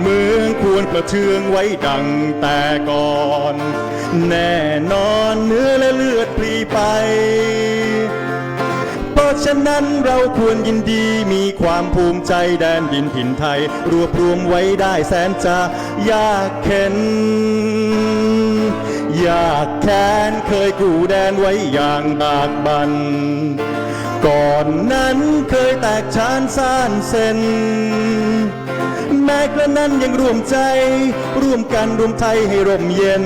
เมืองควรประเทืองไว้ดังแต่ก่อน แน่นอนเนื้อและเลือดพลีไปเพราะฉะนั้นเราควรยินดีมีความภูมิใจแดนดินถิ่นไทย รวบรวมไว้ได้แสนจะยากเข็น อยากแค้นเคยกูแดนไว้อย่างบากบัน ก่อนนั้นเคยแตกชานซ่านเส้น แม้กระนั้นยังร่วมใจ ร่วมกันรวมไทยให้ร่มเย็น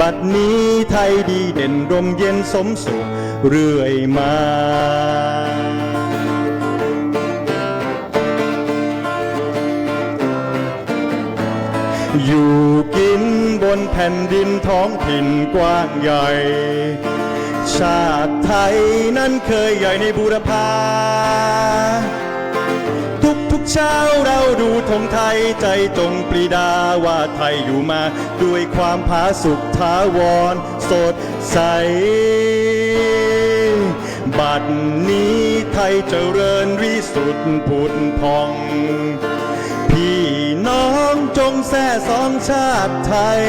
บัดนี้ไทยดีเด่นร่มเย็นสมสุขเรื่อยมาอยู่กินบนแผ่นดินท้องถิ่นกว้างใหญ่ ชาติไทยนั้นเคยใหญ่ในบูรพา เช้าเราดูธงไทยใจจงปรีดาว่าไทยอยู่มา ด้วยความผาสุกท้าวร สดใส บัดนี้ไทยเจริญวิสุทธิ์ผุดพอง พี่น้องจงแส่สองชาติไทย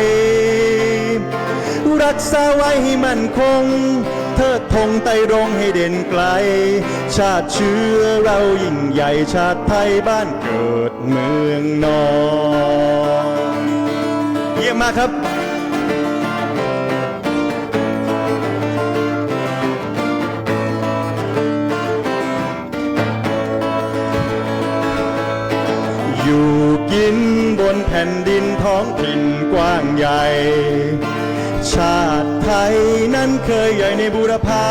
รักษาไว้ให้มั่นคง งไตรรงให้เด่นไกล ชาติเชื้อเรายิ่งใหญ่ชาติไทยบ้านเกิดเมืองนอนเยี่ยมมากครับอยู่กินบนแผ่นดินท้องถิ่นกว้างใหญ่ ชาติ นั้นเคยใหญ่ในบูรพา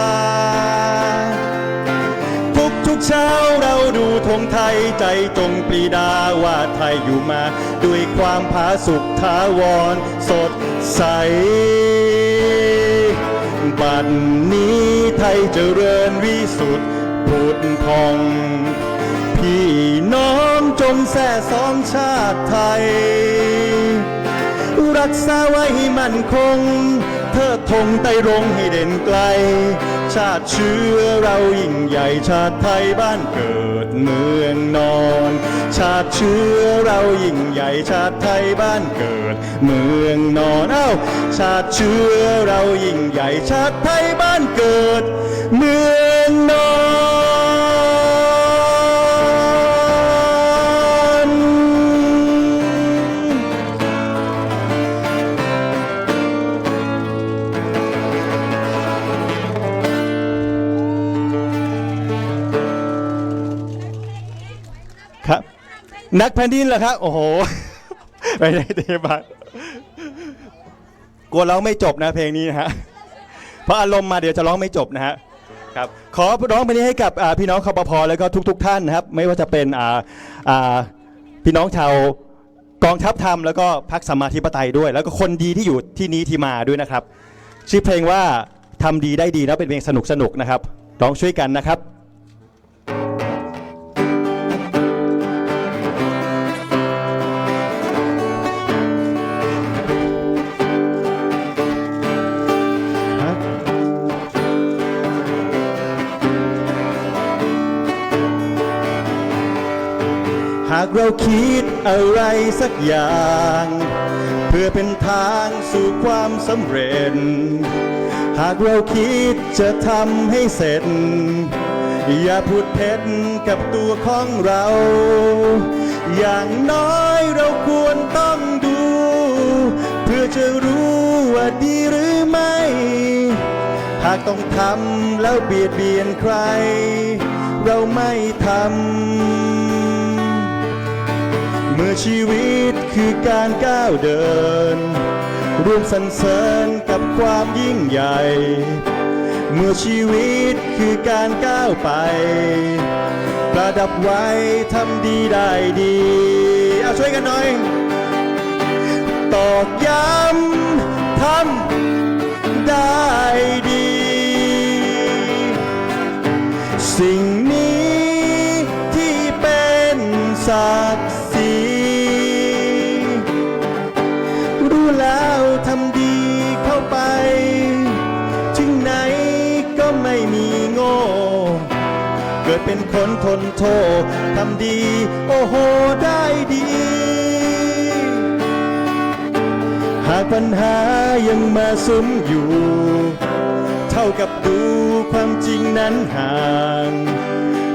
ทุกทุกเช้าเราดูธงไทยใจจงปรีดาว่าไทยอยู่มา ด้วยความผาสุกท้าวรสดใส บัดนนี้ไทยเจริญวิสุทธิ์ผุดพอง พี่น้องจงแส่สองชาติไทย รักษาไว้ให้มั่นคง เทิดธงไต้รงให้เด่นไกล ชาติเชื้อเรายิ่งใหญ่ชาติไทยบ้านเกิดเมืองนอน ชาติเชื้อเรายิ่งใหญ่ชาติไทยบ้านเกิดเมืองนอนเอ้าชาติเชื้อเรายิ่งใหญ่ชาติไทยบ้านเกิดเมือง ครับ นักแผ่นดินเหรอครับ โอ้โห ไม่ได้เทบัตกลัวร้องไม่จบนะเพลงนี้นะฮะ เพราะอารมณ์มาเดี๋ยวจะร้องไม่จบนะฮะครับขอร้องเพลงนี้ให้กับอ่าพี่น้องคอปพแล้วก็ทุก ๆ ท่านนะครับ ไม่ว่าจะเป็นอ่าอ่าพี่น้องชาวกองทัพธรรมแล้วก็พรรคสมมาธิปไตยด้วย แล้วก็คนดีที่อยู่ที่นี้ที่มาด้วยนะครับ ชื่อเพลงว่าทำดีได้ดีแล้วเป็นเพลงสนุกสนุกๆนะครับร้องช่วยกันนะครับ คิดอะไรสักอย่าง เพื่อเป็นทางสู่ความสำเร็จ หากเราคิดจะทำให้เสร็จ อย่าพูดเท็จกับตัวของเรา อย่างน้อยเราควรต้องดู เพื่อจะรู้ว่าดีหรือไม่ หากต้องทำแล้วเบียดเบียนใคร เราไม่ทำ ชีวิตคือการก้าวเดิน ร่วมสรรเสริญกับความยิ่งใหญ่ เมื่อชีวิตคือการก้าวไป ประดับไว้ทำดีได้ดีเอาช่วยกันหน่อย ตอกย้ำทำได้ดี สิ่งนี้ นทนโททำดี โอ้โห ได้ดี หากปัญหายังมาซุ้มอยู่ เท่ากับดูความจริงนั้นห่าง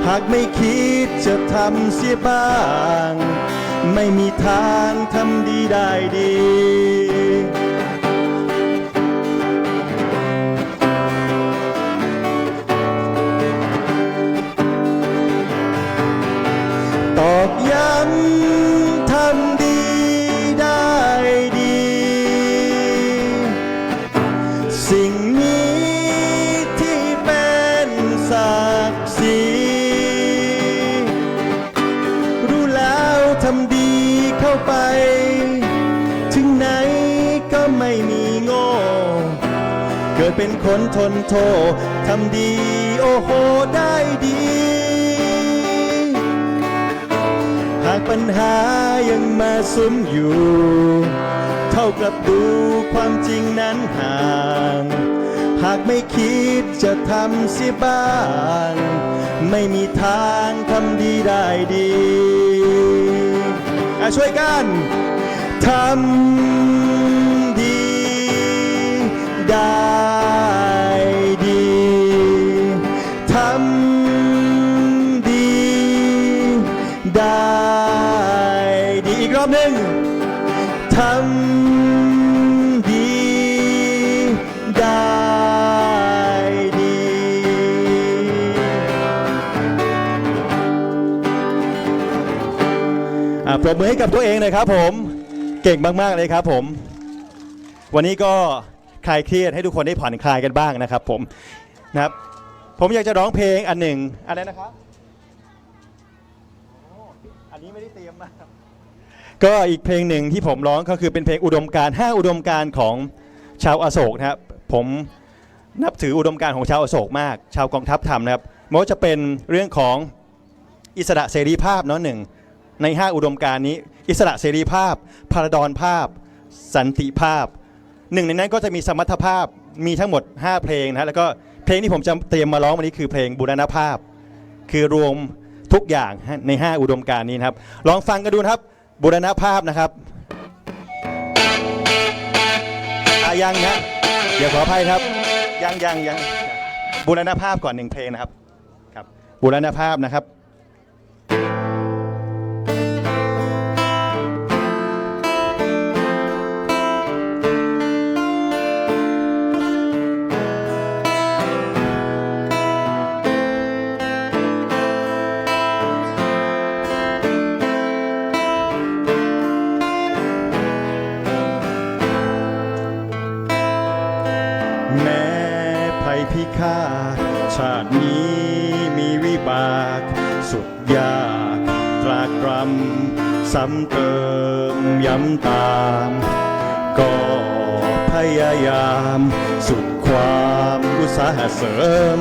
หากไม่คิดจะทำเสียบ้าง ไม่มีทางทำดีได้ดี อกย้ำทำดีได้ดี สิ่งนี้ที่เป็นศักดิ์ศรีรู้แล้วทำดีเข้าไป ถึงไหนก็ไม่มีโง่ เกิดเป็นคนทนโท ทำดีโอ้โหได้ดี ปัญหายังมาซุมอยู่ เท่ากับดูความจริงนั้นห่าง หากไม่คิดจะทำสียบ้าง ไม่มีทางทำดีได้ดีอะช่วยกันทำดีได้ อีกรอบหนึ่งทำดีได้ดี อะปรบมือให้กับตัวเองหน่อยครับผม เก่งมาก ๆ เลยครับผม วันนี้ก็คลายเครียดให้ทุกคนได้ผ่อนคลายกันบ้างนะครับผม นะครับ ผมอยากจะร้องเพลงอันหนึ่งอะไรนะครับโอ้อันนี้ไม่ได้เตรียมมา ก็อีกเพลงหนึ่งที่ผมร้องก็คือเป็นเพลงอุดมการณ์ห้าอุดมการของชาวอโศกนะครับผมนับถืออุดมการของชาวอโศกมาก ชาวกองทัพธรรมนะครับไม่ว่าจะเป็นเรื่องของอิสระเสรีภาพเนาะหนึ่งใน 5 อุดมการนี้ อิสระเสรีภาพพาราดอนภาพ สันติภาพหนึ่งในนั้นก็จะมีสมรรถภาพมีทั้งหมด 5 เพลงนะแล้วก็เพลงที่ผมจะเตรียมมาร้องวันนี้คือเพลงบูรณภาพ คือรวมทุกอย่างใน 5 อุดมการนี้นะครับ ลองฟังกันดูครับ บูรณภาพนะครับอายังนะเดี๋ยวขออภัยครับ ยังยังยังบูรณภาพก่อนหนึ่งเพลงนะครับครับบูรณภาพนะครับ ภัยพิฆาชาตินี้มีวิบาก สุดยากตรากรำซ้ำเติมย้ำตาม ก็พยายาม สุดความอุตสาหะเสริม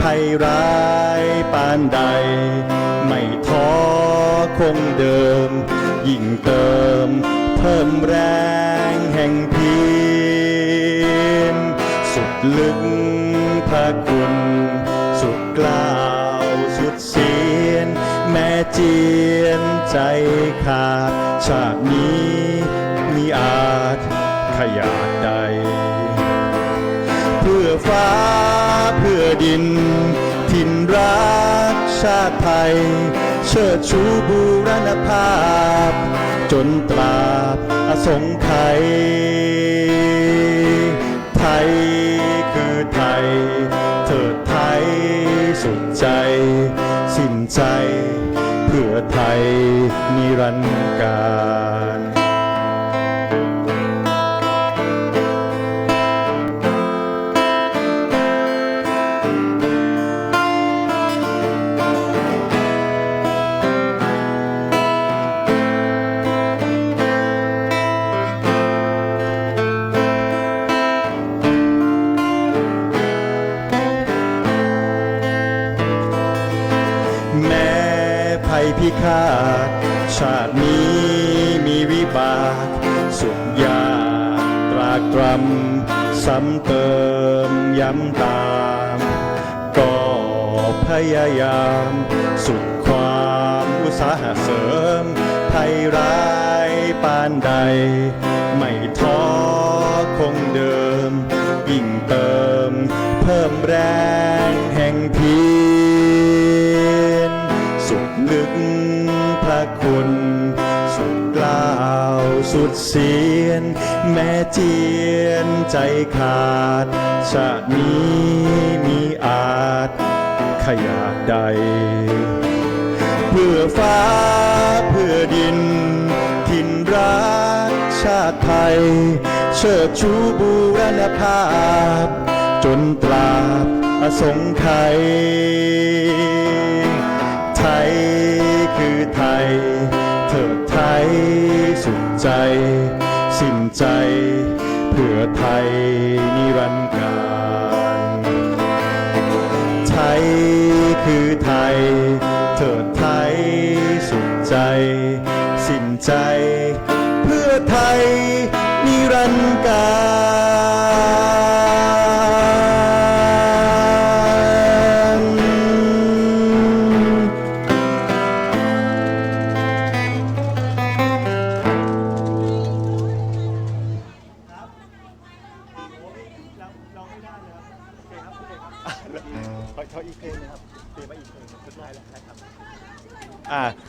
ภัยร้ายปานใด ไม่ท้อคงเดิม ยิ่งเติม เพิ่มแรง ขาชาตินี้มีอาจขยาดใด เพื่อฟ้าเพื่อดินถิ่นรักชาติไทย เชิดชูบูรณภาพ จนตราบอสงไขยไทยคือไทย เถิดไทยสุดใจ สิ้นใจ ไทยนิรันดร์การ ซ้ำเติมย้ำตาม ก็พยายาม สุดความอุตสาหเสริมภัยร้ายปานใด ไม่ท้อคงเดิม ยิ่งเติม เพิ่มแรงแห่งพี สุดเสียน แม้เจียนใจขาด ชาตินี้มีอาจขยาดใด เพื่อฟ้าเพื่อดินถิ่นรักชาติไทย เชิดชูบูรณภาพ จนตราบอสงไขยไทยคือไทย เถิดไทย ใจ สิ้นใจ เพื่อไทยนิรันดร์การไทยคือไทย เถิดไทยสุดใจ สิ้นใจ เพื่อไทยนิรันดร์การ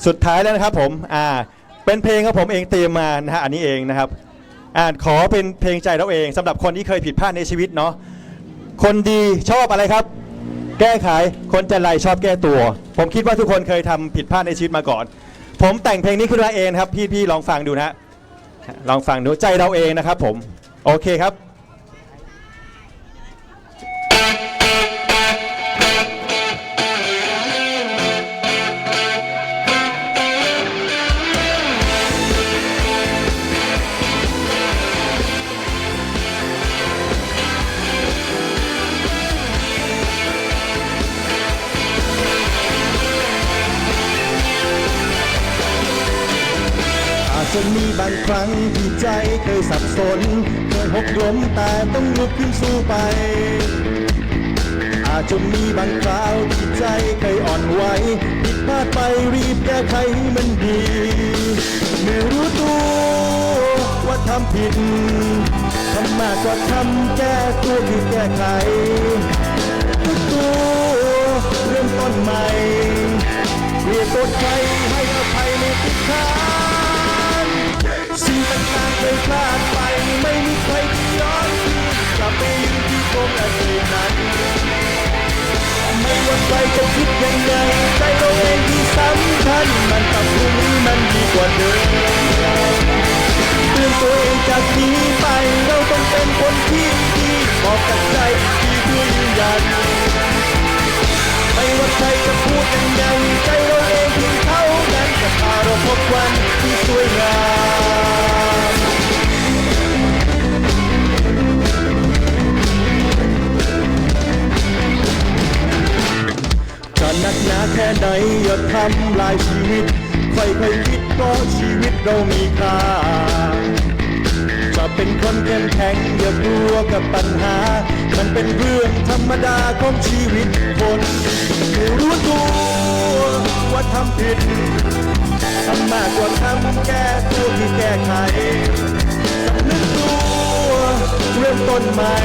สุดท้ายแล้วนะครับผมอ่าเป็นเพลงของผมเองเตรียมมานะฮะอันนี้เองนะครับอ่าขอเป็นเพลงใจเราเองสำหรับคนที่เคยผิดพลาดในชีวิตเนาะคนดีชอบอะไรครับ แก้ไขคนจะไรชอบแก้ตัว ผมคิดว่าทุกคนเคยทำผิดพลาดในชีวิตมาก่อน ผมแต่งเพลงนี้ขึ้นมาเองครับ พี่พี่ลองฟังดูนะฮะลองฟังดูใจเราเองนะครับผมโอเคครับ บางครั้งที่ใจเคยสับสน เคยหกล้มแต่ต้องลุกขึ้นสู้ไป อาจจะมีบางคราวที่ใจเคยอ่อนไหวผิดพลาดไปรีบแก้ไขให้มันดีเมื่อรู้ตัวว่าทำผิดทำมากกว่าทำแก้ตัวคือแก้ไขทุกตัวเริ่มต้นใหม่เรียกตัวใครให้อภัยในทุกครั้ง สิ่งต่างๆเคยพลาดไป ไม่มีใครที่ย้อนคืนกลับไปยืนที่ตรงอดีตนั้นไม่ว่าใครจะคิดยังไงใจเราเองที่สำคัญมันปรับปรุงให้มันดีกว่าเดิมเตือนตัวเองจากนี้ไปเราต้องเป็นคนที่ดีบอกกับใจที่เพื่อยืนยันไม่ว่าใครจะพูดยังไงใจเราเองเพียงเท่านั้นจะพาเราพบวัน แค่ไหนอย่าทำลายชีวิตใครใครคิดก็ชีวิตเรามีค่า จะเป็นคนเข้มแข็งอย่ากลัวกับปัญหา มันเป็นเรื่องธรรมดาของชีวิตคนที่รู้ตัวว่าทำผิดทำมากกว่าทำแก้ตัวที่แก้ไขสำนึกตัวเริ่มต้นใหม่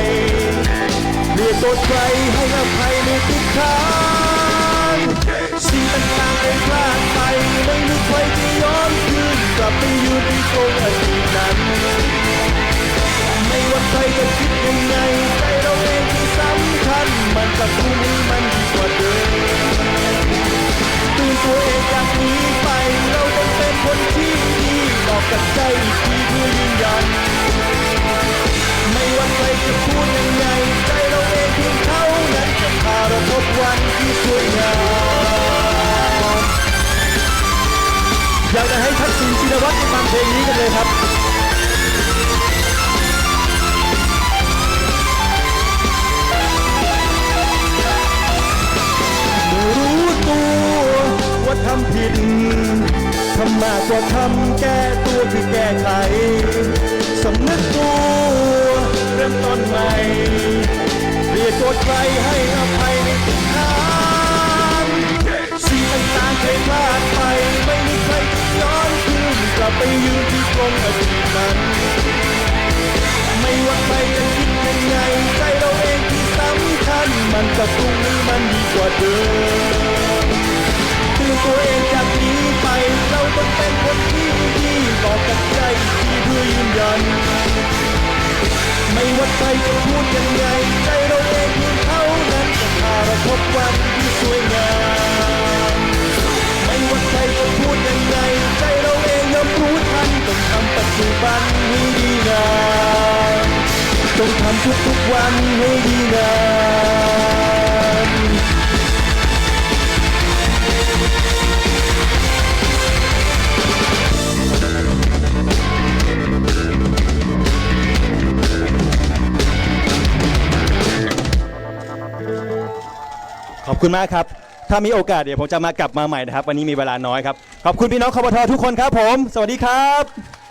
เรียกตัวใครให้อภัยในทุกครั้ง สิ่งต่างๆได้พลาดไปไม่มีใครจะย้อนคืนกลับไปอยู่ที่ตรงอดีตนั้นไม่ว่าใครจะคิดยังไงใจเราเองที่สำคัญ มันกับพรุ่งนี้มันดีกว่าเดิมตื่นตัวเองจากนี้ไป เราต้องเป็นคนที่ดีบอกกับใจอีกทีเพื่อยืนยัน ไม่ว่าใครจะพูดยังไง ใจเราเองเพียงเท่านั้นจะพาเราพบวันที่สวยงาม อยากจะให้ทักษิณชินวัตรได้ฟังเพลงนี้กันเลยครับรู้ตัวว่าทำผิดทำมากกว่าทำแก้ตัวคือแก้ไขสำนึกตัวเริ่มต้นใหม่เรียกตัวใครให้อภัยในทุกทางสิ่งต่างๆเคยพลาดไป ไปยืนที่ตรงอดีตนั้น ไม่ว่าใครจะคิดยังไง ใจเราเองที่สำคัญ มันกับพรุ่งนี้มันดีกว่าเดิมตือตัวเองจากนี้ไป เราต้องเป็นคนที่ดีบอกกับใจอีกทีเพื่อยืนยัน ไม่ว่าใครจะพูดยังไง ใจเราเองเพียงเท่านั้นจะพาเราพบวันที่สวยงาม จจุบันให้ดีงามต้องทำทุกๆวันให้ดีงามขอบคุณมากครับ ถ้ามีโอกาสเดี๋ยวผมจะมากลับมาใหม่นะครับ วันนี้มีเวลาน้อยครับ ขอบคุณพี่น้องคอปททุกคนครับผม สวัสดีครับ